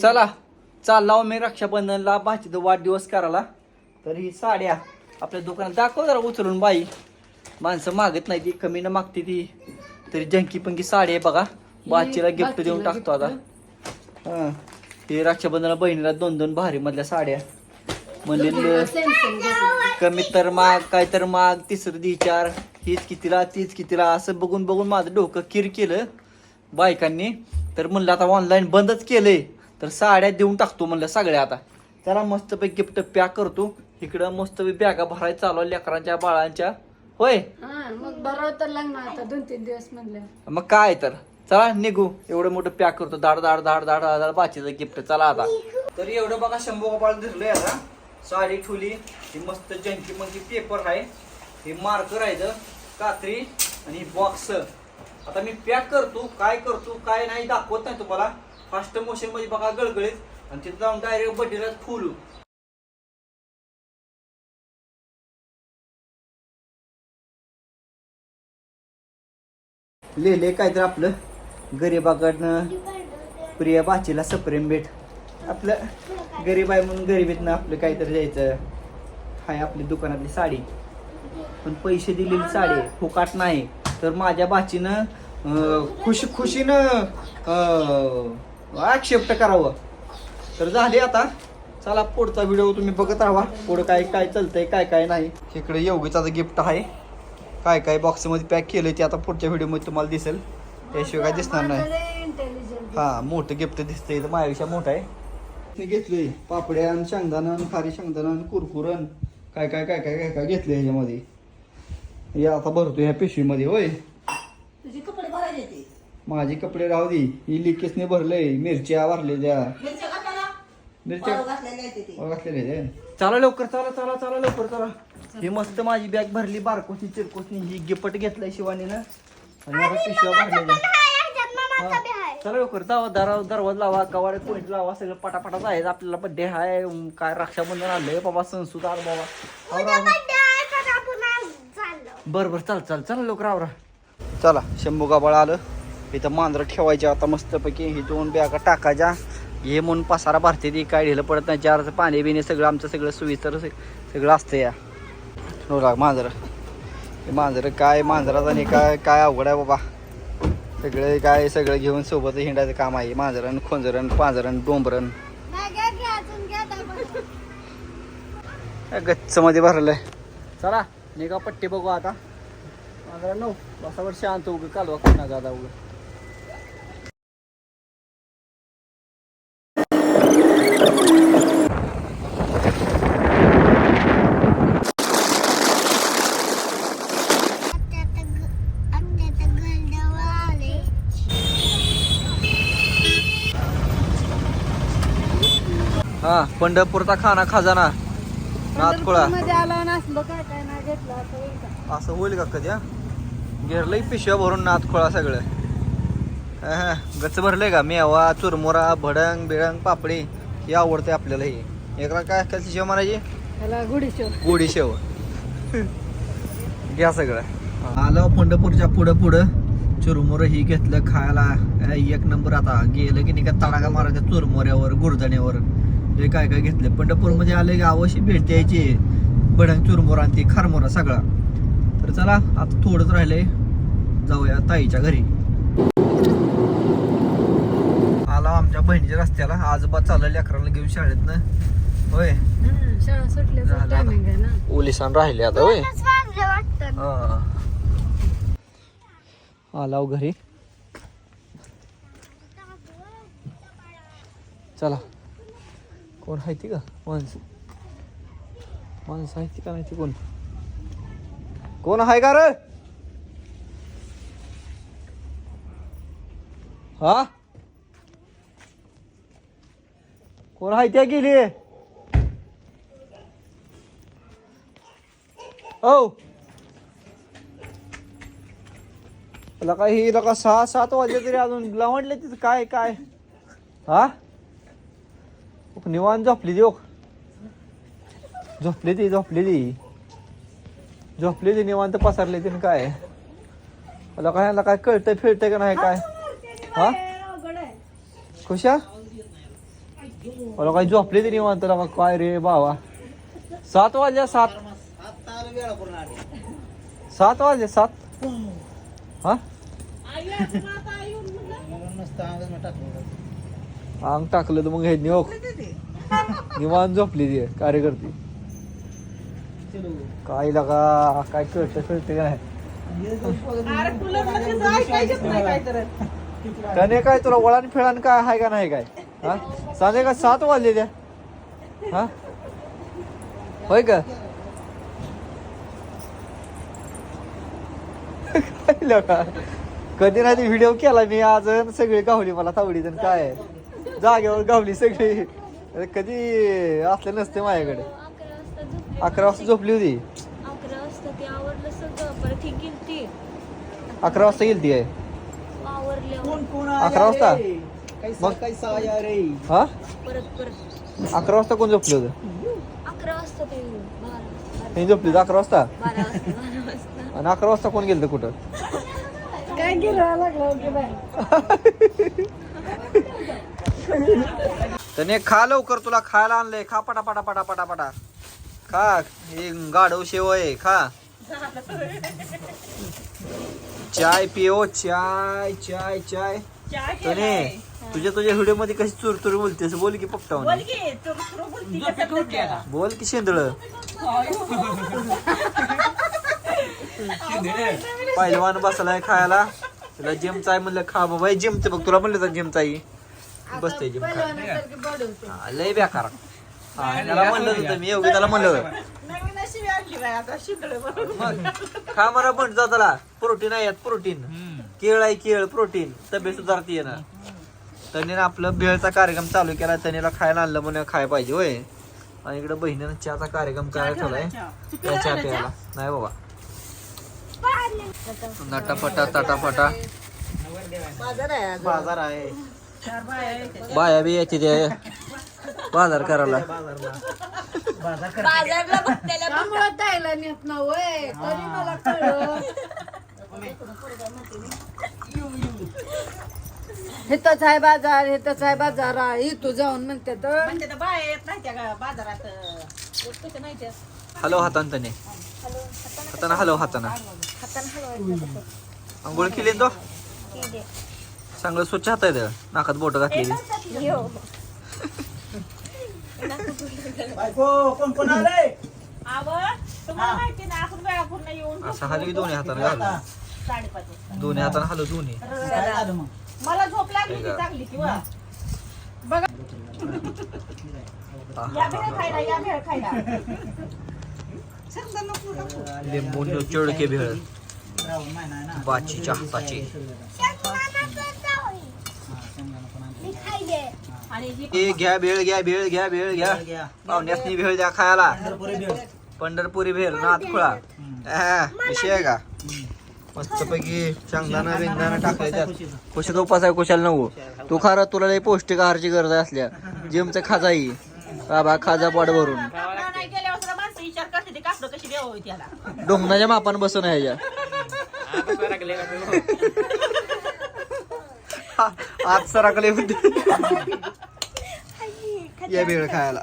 चला चालला मी रक्षाबंधनला भाचीचा वाढदिवस करायला. तर ही साड्या आपल्या दुकानात दाखव जरा उचलून बाई. माणसं मागत नाही ती कमी न मागते ती. तरी जंकी पंकी साडी आहे बघा. बाचीला गिफ्ट देऊन टाकतो आता. हा हे रक्षाबंधनाला बहिणीला दोन दोन भारी मधल्या साड्या. म्हणजे सेम कमी तर माग काय तर माग तिसरं दी चार हीच कितीला तीच कितीला असं बघून बघून माझं डोकं किर केलं बायकांनी. तर म्हणलं आता ऑनलाईन बंदच केलंय. तर साड्या देऊन टाकतो म्हणलं सगळ्या आता. त्याला मस्तपैकी गिफ्ट पॅक करतो. इकडं मस्तपैकी बॅगा भरायला चालू लेकरांच्या बाळांच्या. होय? हा मग बरं तर लागणार आता दोन तीन दिवस म्हणलं. मग काय तर. चला निघू. एवढं मोठं पॅक करतो. दाड दाड दाड दाड दाड बाचीचं गिफ्ट चला आता. तर एवढं बघा शंभू कपाळ दिसलंय आता. साडी ठुली. ही मस्त जंकी मंकी पेपर आहे. हे मार्कर आहे इथं, कात्री आणि बॉक्स आता मी पॅक करतो. काय करतो काय नाही दाखवत नाही तुम्हाला. फास्ट मोशनमध्ये बघा गळगळीत आणि तिथं जाऊन डायरेक्ट बड्डेला फुलू. लिहिले काय तर आपलं गरीबाकडनं प्रिया बाचीला सप्रेम भेट. आपलं गरीब आहे म्हणून गरिबीतनं आपलं काहीतरी द्यायचं. हाय आपली दुकानातली साडी. पण पैसे दिलेली साडी फुकाट नाही. तर माझ्या बाचीनं अं, खुशीनं ॲक्सेप्ट करावं. तर झाले आता. चला पुढचा व्हिडिओ तुम्ही बघत राहा. पुढं काय काय चालतंय काय काय नाही. इकडे योगीचा गिफ्ट आहे. काय काय बॉक्समध्ये पॅक केलंय ते आता पुढच्या व्हिडिओमध्ये तुम्हाला दिसेल. त्याशिवाय काय दिसणार नाही. हा मोठं गिफ्ट दिसतंय. इथं माझ्यापेक्षा मोठं आहे. मी घेतले पापड्या आणि शेंगदाणा खारी शेंगदाणा पिशवीमध्ये काय काय काय काय काय काय घेतले ह्याच्यामध्ये हे आता भरतो ह्या पिशवीमध्ये होय तुझे कपडे भरायचे ते माझे कपडे राहू दे. ही लिकेसने भरले मिरच्या भरलेल्या मिरच्या घातला मिरच्या. चला लवकर चला चला चला लवकर चला. ही मस्त माझी बॅग भरली. बारकोसनी चिरकोसनी ही गिफ्ट घेतलंय शिवानीनं आणि आता पिशव्या भरलेल्या. हा. चला लवकर जावा दरा दरवाज लावा कवाडे पॉईंट लावा सगळं पटापटा जायचं आपल्याला बड्डे हाय. काय रक्षाबंधन आलंय बाबा संसूद आलं बाबा. बर बर चल चल चला लवकर आवरा. चला शंभू गाबाळ आलं. इथं मांजरं ठेवायचे. आता मस्तपैकी ही दोन बॅगा टाकायच्या. हे म्हणून पसारा भरते ती काय ढिलं पडत नाही. चारचं पाणी बिणी सगळं आमचं सगळं सोयीस्तर सगळं असतं या. हो लाग मांजरं. हे मांजरं काय? मांजराचं आणि काय काय अवघड आहे बाबा. सगळे काय सगळं घेऊन सोबत हिंडायचं काम आहे. मांजरण खोंजरण पांजरण डोंबरण गच्च मध्ये भरलंय. चला निघा पट्टी बघू आता. मांजरा नऊ बसावर शांत उग कालवा कोणा गादा उग? पंढरपूरचा खाना खजाना. नाथकुळा मध्ये आला नसलं काय काय नाही घेतलं असं होईल का? असं होईल का कधी हा? घेरलंय पिशव्या भरून नाथखोळा सगळं. अहं, गच्च भरलंय का? मेवा चुरमुरा भडंग बिडंग पापडी हे आवडते आपल्याला हे. एकला काय कशी शेव म्हणायची त्याला गुढी शेव गोडी शेव घ्या सगळं. आलं पंढरपूरच्या पुढं पुढं. चुरमुरं ही घेतलं खायला. अं, एक नंबर आता. गेलं की नाही का तडागा मारायचा चुरमुऱ्यावर गुरधण्यावर हे काय काय घेतलं? पंढरपूरमध्ये आले की अवश्य भेट द्यायची. भडंग चुरमुरा आणि ती खारमुरा सगळा. तर चला आता थोडंच राहिलंय. जाऊया ताईच्या घरी. आला आमच्या बहिणीच्या रस्त्याला. आजोबा चाललं लेकराला घेऊन शाळेतनं. होय. ओलिसान राहिले आता होय. आलाव घरी. चला. कोण आहे ती का माणसं माणसं आहे ती का नाही ती कोण कोण आहे का रे हा कोण आहे त्या गेली हो तुला ही लका सहा सात वाजले तरी अजून लावणले तिथं काय काय हा निवांत झोपली ती ओक. झोपली ती झोपली ती. झोपली ती निवांत पसरली ती न काय? मला काय काय कळतंय फिरतंय का नाही काय? हा? खुशा? मला काही झोपले तरी म्हणतो का काय रे बाबा? सात वाजल्या सात. सात वाजले सात. हा? अंग टाकलं तर मग हे निघ निवांत झोपली ती कार्यकर्ती. काय लगा काय कळतं कळतं का नाही. त्याने काय तुला वळण फिळण काय आहे का नाही काय? हा? सांगे का सात वाजले त्या? हा? होय का? काय लका कधी नाही व्हिडिओ केला मी आज सगळी गावली मला तावडी जण काय आहे. जागेवर गावली सगळी. अरे कधी असले नसते माझ्याकडे. अकरा वाजता झोपली अकरा वाजता झोपली होती. अकरा वाजता ते आवरलं सगळं. परत ही गेलती. अकरा वाजता गेली ती आहे अकरा वाजता? मग हा? परत परत. अकरा वाजता कोण झोपलं होतं? अकरा वाजता ते हे झोपली अकरा वाजता? आणि अकरा वाजता कोण गेलं कुठं? काय गिरायला लागलं त्याने खा लवकर तुला खायला आणलंय. खा पटा पटा पटा. पटा पटा खा. हे गाढव शेव आहे. खा. चाय पिओ चाय चाय चाय. त्याने तुझ्या तुझ्या व्हिडिओमध्ये कशी चुर चुर बोलतेस? बोल की पप्पा बोल की शेंदळ. पहिलवान बसलाय खायला. तुला जिमचा आहे म्हणलं खा बाबा. जिमचं बघ तुला म्हणलं तर जिमचा आहे बसते जिम हा, लय बेकार. हा, त्याला म्हणलं होतं मी योगी त्याला म्हणलं होतं. मग खा म्हणा पण जा त्याला. प्रोटीन आहे यात प्रोटीन. केळ आहे केळ प्रोटीन. तब्येत सुधारते ना. त्याने ना आपलं भेळचा कार्यक्रम चालू केला त्यानेला खायला आणलं म्हणून खाय पाहिजे होय. आणि इकडे बहिणीनं चहाचा कार्यक्रम करायला ठेवलाय. त्या चहा. प्यायला. नाही बाबा. नटाफटा तटाफटा. बाजार आहे. बाया बी यायची ते बाजार करायला. बाजारला बघतायला त्यामुळं ताईला नेत ना वय तरी मला कळलं. हिथंच आहे बाजार हिथंच आहे बाजार इथं जाऊन म्हणते तर. हॅलो हातान त्याने हाताना. हॅलो हाताना आंघोळ केली तो? चांगलं स्वच्छ हात आहे. नाकात बोट घातलेली. असं हलवी दोन्ही हाताने घालू दोन्ही हाताने हलव दोन्ही. मला झोप लागली. चांगली किंवा नको लिंबू चिडके भेळ. बाचीच्या हाताची. ही घ्या भेळ घ्या भेळ घ्या भेळ घ्या. पाहुण्यासनी भेळ द्या खायला. पंढरपुरी भेळ. नाथ खुळा हा, विषय आहे का? मस्तपैकी शेंगदाणा बिंगदाणा टाकायचं त्यात. कुशाचा उपास आहे कुशाला नको तू खरं तुला लई पौष्टिक आहारची गरज आहे असल्या. जिमचं खाजाई बाबा खाजा पोट भरून. ते डोंगणाच्या मापान बसून आहे ह्याच्या आज सराकले होते. या भेळ खायला.